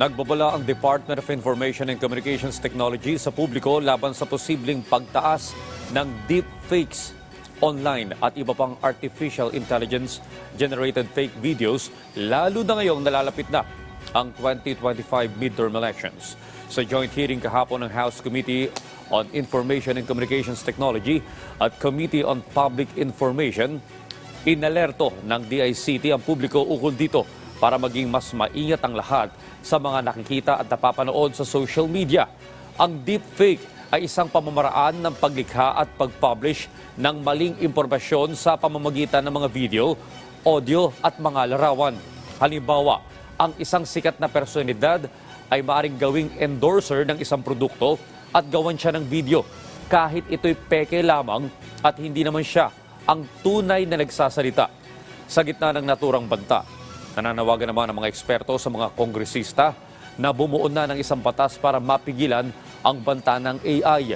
Nagbabala ang Department of Information and Communications Technology sa publiko laban sa posibleng pagtaas ng deepfakes online at iba pang artificial intelligence generated fake videos lalo na ngayong nalalapit na ang 2025 midterm elections. Sa joint hearing kahapon ng House Committee on Information and Communications Technology at Committee on Public Information, inalerto ng DICT ang publiko ukol dito para maging mas maingat ang lahat sa mga nakikita at napapanood sa social media. Ang deepfake ay isang pamamaraan ng paglikha at pag-publish ng maling impormasyon sa pamamagitan ng mga video, audio at mga larawan. Halimbawa, ang isang sikat na personalidad ay maaaring gawing endorser ng isang produkto at gawan siya ng video kahit ito'y peke lamang at hindi naman siya ang tunay na nagsasalita. Sa gitna ng naturang banta, nananawagan naman ang mga eksperto sa mga kongresista na bumuo na ng isang batas para mapigilan ang banta ng AI.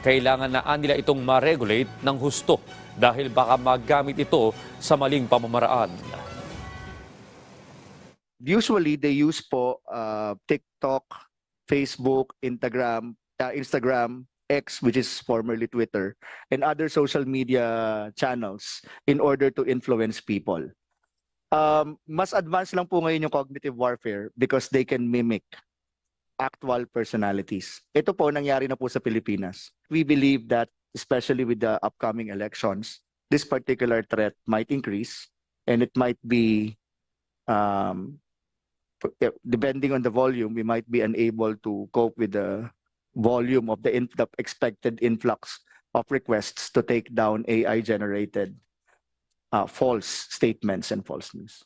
Kailangan na nila itong ma-regulate ng husto dahil baka magamit ito sa maling pamamaraan. usually they use po uh, TikTok, Facebook, Instagram, uh, Instagram, X, which is formerly Twitter, and other social media channels in order to influence people. Um, mas advanced lang po ngayon yung cognitive warfare because they can mimic actual personalities. Ito po nangyari na po sa Pilipinas. We believe that especially with the upcoming elections, this particular threat might increase and it might be um, yeah, depending on the volume, we might be unable to cope with the volume of the, the expected influx of requests to take down AI generated uh, false statements and false news.